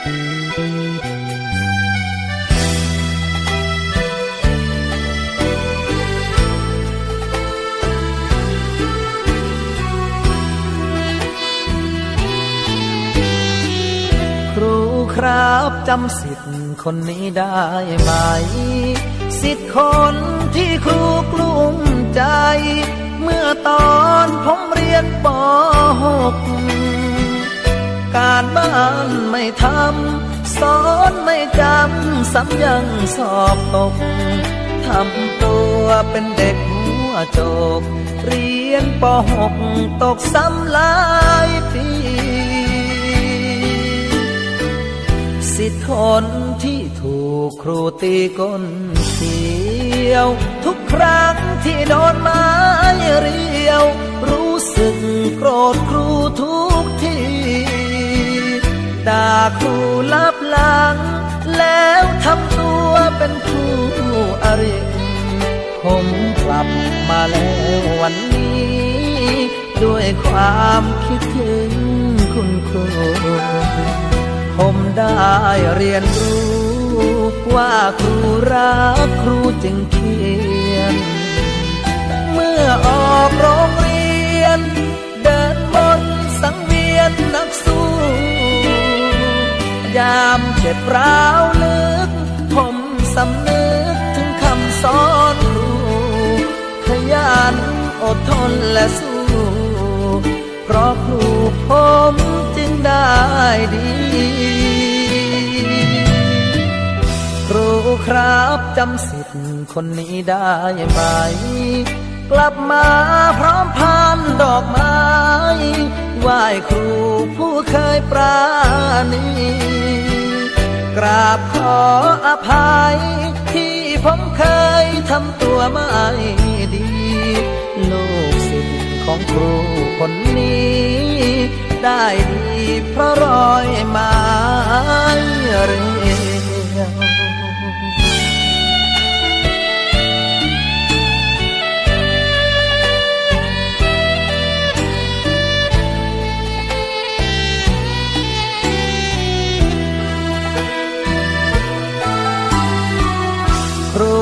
ครูครับจำสิทธิ์คนนี้ได้ไหม สิทธิ์คนที่ครูกลุ้มใจ เมื่อตอนผมเรียนป .6 การบ้านไม่ท สอนไม่จำซ้ำยังสอบตก ทำตัวเป็นเด็กหัวโจก เรียนป .6 ตกซ้ำหลายปี สิทธิ์คนที่ถูกครูตีก้นเขียว ทุกครั้งที่โดนไม้เรียว รู้สึกโกรธครูทุกทีด่าครูลับห ลัง แล้วทำตัวเป็นครูอริผมกลับมาแล้ววันนี้ ด้วยความคิดถึงคุณครูผมได้เรียนรู้ ว่าครูรักครูจึงเขียน เจ็บร้าวลึก ผมสำนึกถึงคำสอนครู ขยันอดทนและสู้ เพราะครูผมจึงได้ดี ครูครับจำสิทธิ์คนนี้ได้ไหม กลับมาพร้อมพานดอกไม้ไหว้ครูผู้เคยปราณี ราบขออภัย ที่ผมเคยทำตัวไม่ดี ลูกศิษย์ของครูคนนี้ ได้ดีเพราะรอยไม้หรือ